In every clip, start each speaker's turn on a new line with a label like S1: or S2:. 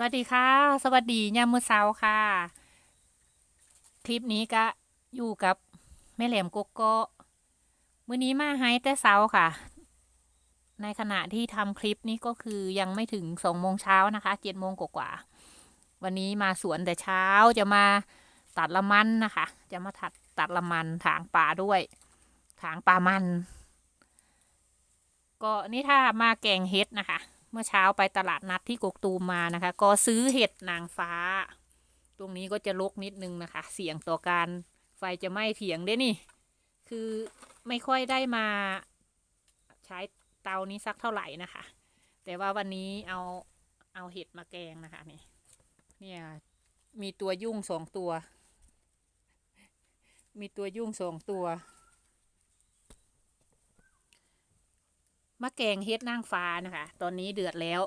S1: สวัสดีค่ะ สวัสดียามมือเช้าค่ะ คลิปนี้ก็อยู่กับแม่แหลมโกโก้มื้อนี้มาให้แต่เช้าค่ะ ในขณะที่ทำคลิปนี้ก็คือยังไม่ถึงสองโมงเช้านะคะเจ็ดโมงกว่าๆวันนี้มาสวนแต่เช้าจะมาตัดละมันนะคะ จะมาตัดตัดละมันถางป่าด้วย ถางป่ามัน ก็นี่ถ้ามาแกงเฮ็ดนะคะ เมื่อเช้าไปตลาดนัดที่กกตูมมานะคะ ก็ซื้อเห็ดนางฟ้า ตรงนี้ก็จะลกนิดนึงนะคะ เสี่ยงต่อการไฟจะไหม้เถียงได้นี่ คือไม่ค่อยได้มาใช้เตานี้สักเท่าไหร่นะคะ แต่ว่าวันนี้เอาเอาเห็ดมาแกงนะคะนี่เนี่ยมีตัวยุ่งสองตัว มีตัวยุ่งสองตัว มะแกงเฮ็ดนางฟ้านะคะ ตอนนี้เดือดแล้ว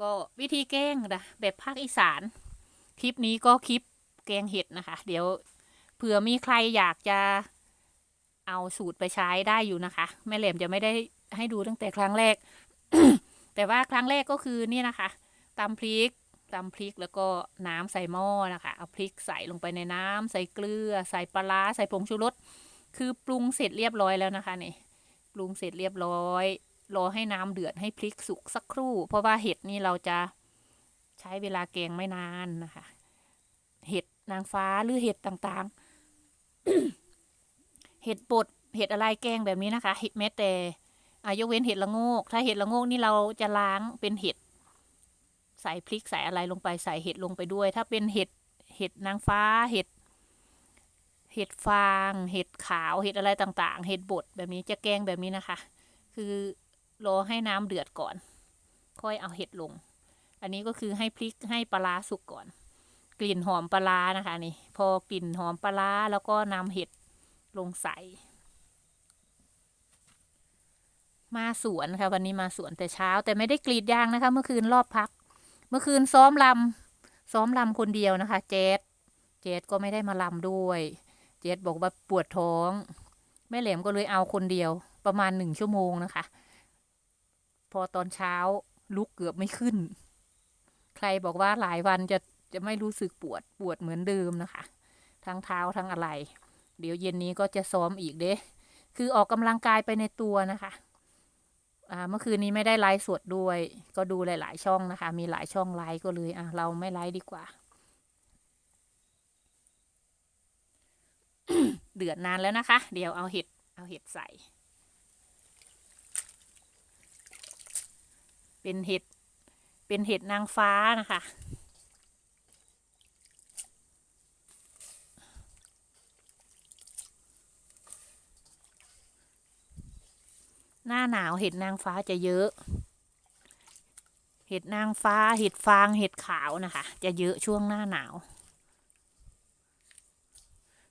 S1: ก็วิธีแกงนะแบบภาคอีสาน คลิปนี้ก็คลิปแกงเห็ดนะคะ เดี๋ยวเผื่อมีใครอยากจะเอาสูตรไปใช้ได้อยู่นะคะ แม่เหลมจะไม่ได้ให้ดูตั้งแต่ครั้งแรก แต่ว่าครั้งแรกก็คือนี่นะคะตำพริกตำพริกแล้วก็น้ำใส่หม้อนะคะ เอาพริกใส่ลงไปในน้ำใส่เกลือ ใส่ปลาร้าใส่ผงชูรสคือปรุงเสร็จเรียบร้อยแล้วนะคะนี่ ปรุงเสร็จเรียบร้อย รอให้น้ำเดือดให้พริกสุกสักครู่ เพราะว่าเห็ดนี่เราจะใช้เวลาแกงไม่นานนะคะ เห็ดนางฟ้าหรือเห็ดต่างๆ เห็ดบดเห็ดอะไรแกงแบบนี้นะคะ เห็ดแม้แต่อายกเว้นเห็ดละโงก ถ้าเห็ดละโงกนี่เราจะล้างเป็นเห็ดใส่พริกใส่อะไรลงไปใส่เห็ดลงไปด้วย ถ้าเป็นเห็ดเห็ดนางฟ้าเห็ด เห็ดฟาง เห็ดขาว เห็ดอะไรต่างๆ เห็ดบดแบบนี้จะแกงแบบนี้นะคะ คือรอให้น้ำเดือดก่อน ค่อยเอาเห็ดลง อันนี้ก็คือให้พริกให้ปลารสุกก่อน กลิ่นหอมปลาร้านะคะนี่ พอกลิ่นหอมปลาร้าแล้วก็นำเห็ดลงใส่มาสวนค่ะวันนี้มาสวนแต่เช้า แต่ไม่ได้กรีดยางนะคะ เมื่อคืนรอบพัก เมื่อคืนซ้อมลำซ้อมลำคนเดียวนะคะ เจสเจสก็ไม่ได้มาลำด้วย เจสบอกว่าปวดท้อง แม่เหลมก็เลยเอาคนเดียว ประมาณหนึ่งชั่วโมงนะคะ พอตอนเช้าลุกเกือบไม่ขึ้น ใครบอกว่าหลายวันจะจะไม่รู้สึกปวดปวดเหมือนเดิมนะคะ ทั้งเท้าทั้งอะไร เดี๋ยวเย็นนี้ก็จะซ้อมอีกเด้คือออกกำลังกายไปในตัวนะคะอ่าเมื่อคืนนี้ไม่ได้ไลฟ์สดด้วย ก็ดูหลาย ๆ ช่องนะคะ มีหลายช่องไลฟ์ก็เลยอะเราไม่ไลฟ์ดีกว่า เดือดนานแล้วนะคะ เดี๋ยวเอาเห็ดเอาเห็ดใส่ เป็นเห็ดเป็นเห็ดนางฟ้านะคะหน้าหนาวเห็ดนางฟ้าจะเยอะ เห็ดนางฟ้า เห็ดฟาง เห็ดขาวนะคะ จะเยอะช่วงหน้าหนาว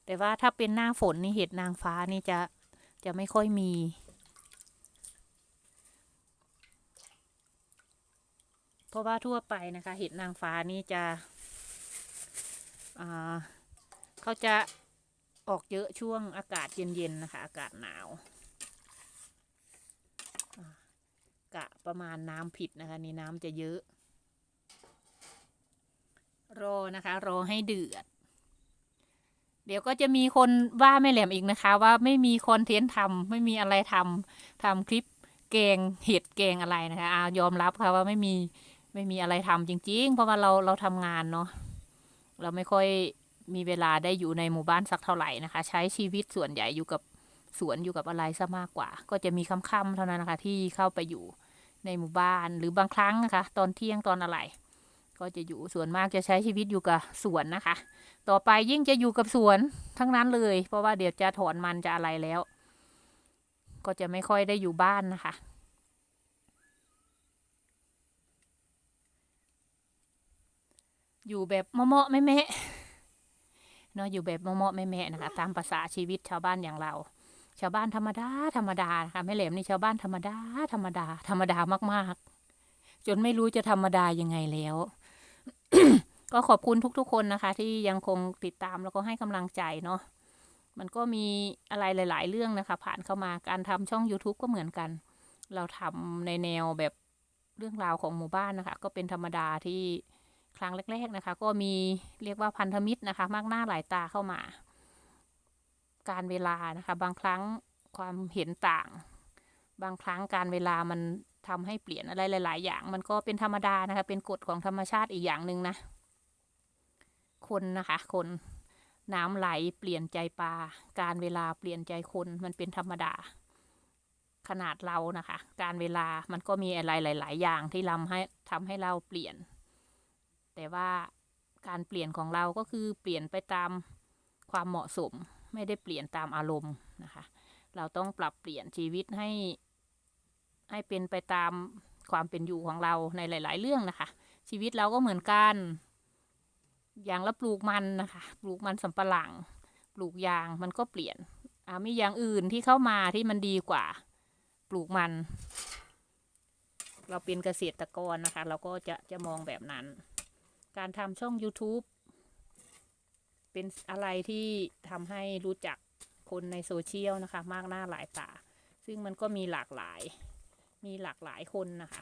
S1: แต่ว่าถ้าเป็นหน้าฝนนี่เห็ดนางฟ้านี่จะจะไม่ค่อยมี เพราะว่าทั่วไปนะคะ เห็ดนางฟ้านี่จะเขาจะออกเยอะช่วงอากาศเย็นๆนะคะ อากาศหนาวกะประมาณน้ำผิดนะคะ นี่น้ำจะเยอะ รอนะคะ รอให้เดือด เดี๋ยวก็จะมีคนว่าแม่แหลมอีกนะคะ ว่าไม่มีคอนเทนต์ทำไม่มีอะไรทำทำคลิปแกงเห็ดแกงอะไรนะคะอายอมรับค่ะว่าไม่มีไม่มีอะไรทำจริง ๆ เพราะว่าเราเราทำงานเนาะเราไม่ค่อยมีเวลาได้อยู่ในหมู่บ้านสักเท่าไหร่นะคะ ใช้ชีวิตส่วนใหญ่อยู่กับสวนอยู่กับอะไรซะมากกว่า ก็จะมีค่ำๆเท่านั้นนะคะ ที่เข้าไปอยู่ในหมู่บ้านหรือบางครั้งนะคะ ตอนเที่ยงตอนอะไร ก็จะอยู่ส่วนมากจะใช้ชีวิตอยู่กับสวนนะคะ ต่อไปยิ่งจะอยู่กับสวนทั้งนั้นเลย เพราะว่าเดี๋ยวจะถอนมันจะอะไรแล้ว ก็จะไม่ค่อยได้อยู่บ้านนะคะ อยู่แบบเมาะๆแม่แม่เนาะอยู่แบบเมาะๆแม่แม่นะคะ ตามภาษาชีวิตชาวบ้านอย่างเรา ชาวบ้านธรรมดาธรรมดานะคะแม่เหลมนี่ชาวบ้านธรรมดาธรรมดา ธรรมดามากๆ จนไม่รู้จะธรรมดายังไงแล้ว ก็ขอบคุณทุกๆคนนะคะ ที่ยังคงติดตามแล้วก็ให้กำลังใจเนาะมันก็มีอะไรหลาย ๆ เรื่องนะคะ ผ่านเข้ามาการทำช่อง YouTube ก็เหมือนกัน เราทำในแนวแบบเรื่องราวของหมู่บ้านนะคะ ก็เป็นธรรมดาที่ครั้งแรก ๆ นะคะ ก็มีเรียกว่าพันธมิตรนะคะ มากหน้าหลายตาเข้ามา การเวลานะคะ บางครั้งความเห็นต่าง บางครั้งการเวลามัน ทำให้เปลี่ยนอะไรหลาย ๆ อย่าง มันก็เป็นธรรมดานะคะ เป็นกฎของธรรมชาติอีกอย่างหนึ่งนะ คนนะคะ คนน้ำไหลเปลี่ยนใจปลา การเวลาเปลี่ยนใจคนมันเป็นธรรมดา ขนาดเรานะคะ การเวลามันก็มีอะไรหลาย ๆ อย่างที่ทำให้ทำให้เราเปลี่ยน แต่ว่าการเปลี่ยนของเราก็คือเปลี่ยนไปตามความเหมาะสม ไม่ได้เปลี่ยนตามอารมณ์นะคะ เราต้องปรับเปลี่ยนชีวิตให้ ให้เป็นไปตามความเป็นอยู่ของเราในหลาย ๆ เรื่องนะคะ ชีวิตเราก็เหมือนกัน อย่างละปลูกมันนะคะ ปลูกมันสำปะหลัง ปลูกยางมันก็เปลี่ยนอ่ามีอย่างอื่นที่เข้ามาที่มันดีกว่า ปลูกมัน เราเป็นเกษตรกรนะคะ เราก็จะจะมองแบบนั้น การทำช่อง YouTube เป็นอะไรที่ทำให้รู้จักคนในโซเชียลนะคะ มากหน้าหลายตา ซึ่งมันก็มีหลากหลาย มีหลากหลายคนนะคะ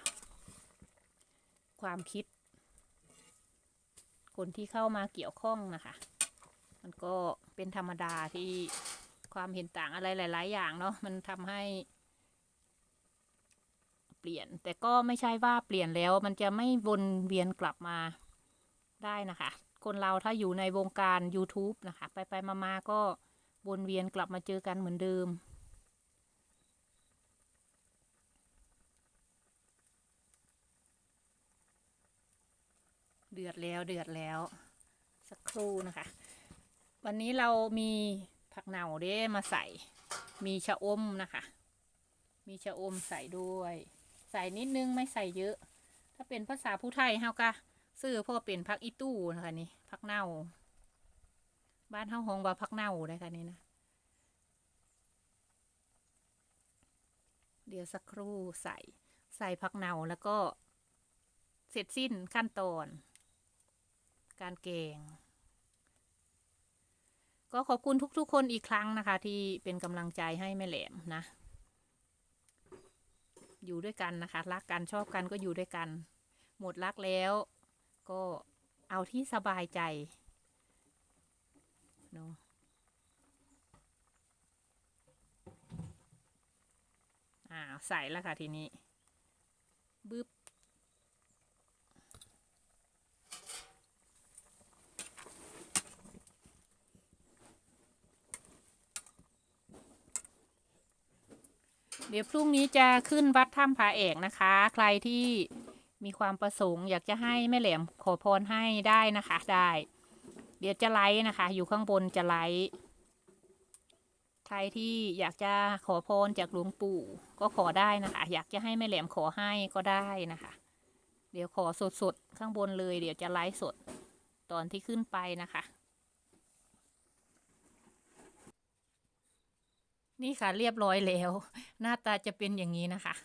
S1: ความคิด คนที่เข้ามาเกี่ยวข้องนะคะ มันก็เป็นธรรมดาที่ความเห็นต่างอะไรหลาย ๆ อย่างเนาะมันทำให้เปลี่ยน แต่ก็ไม่ใช่ว่าเปลี่ยนแล้ว มันจะไม่วนเวียนกลับมาได้นะคะ คนเราถ้าอยู่ในวงการ YouTube นะคะ ไปไปมามาก็วนเวียนกลับมาเจอกันเหมือนเดิม เดือดแล้วเดือดแล้ว สักครู่นะคะ วันนี้เรามีผักเหน่าเด้มาใส่ มีชะอมนะคะ มีชะอมใส่ด้วย ใส่นิดนึงไม่ใส่เยอะ ถ้าเป็นภาษาผู้ไทยเฮาก็ซื้อเพราะว่าเป็นผักอีตู้นะคะนี่ผักเน่า บ้านเฮาหองว่าผักเน่าเลยค่ะนี่นะเดี๋ยวสักครู่ใส่ใส่ผักเน่าแล้วก็เสร็จสิ้นขั้นตอน การแกง ก็ขอบคุณทุกๆคนอีกครั้งนะคะ ที่เป็นกำลังใจให้แม่แหลมนะ อยู่ด้วยกันนะคะ รักกันชอบกันก็อยู่ด้วยกัน หมดรักแล้วก็เอาที่สบายใจเนาะอ่าใส่แล้วค่ะทีนี้บึ๊บ เดี๋ยวพรุ่งนี้จะขึ้นวัดถ้ำผาแอกนะคะ ใครที่มีความประสงค์อยากจะให้แม่แหลมขอพรให้ได้นะคะได้ เดี๋ยวจะไลฟ์นะคะ อยู่ข้างบนจะไลฟ์ใครที่อยากจะขอพรจากหลวงปู่ก็ขอได้นะคะ อยากจะให้แม่แหลมขอให้ก็ได้นะคะ เดี๋ยวขอสดๆข้างบนเลย เดี๋ยวจะไลฟ์สดตอนที่ขึ้นไปนะคะ นี่ค่ะเรียบร้อยแล้ว หน้าตาจะเป็นอย่างนี้นะคะ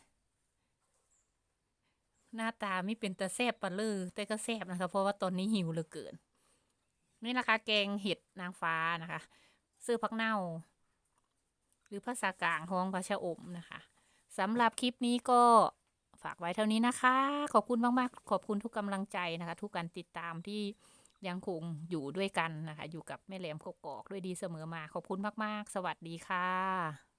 S1: หน้าตาไม่เป็นตาแซบปะลือแต่ก็แซบนะคะ เพราะว่าตอนนี้หิวเหลือเกิน นี่นะคะ แกงเห็ดนางฟ้านะคะ ซื้อพักเน่า หรือภาษากลางห้องพระชะอมนะคะสำหรับคลิปนี้ก็ฝากไว้เท่านี้นะคะ ขอบคุณมาก ๆ ขอบคุณทุกกำลังใจนะคะ ทุกการติดตามที่ ยังคงอยู่ด้วยกันนะคะ อยู่กับแม่แหลมกกอกด้วยดีเสมอมา ขอบคุณมาก ๆ สวัสดีค่ะ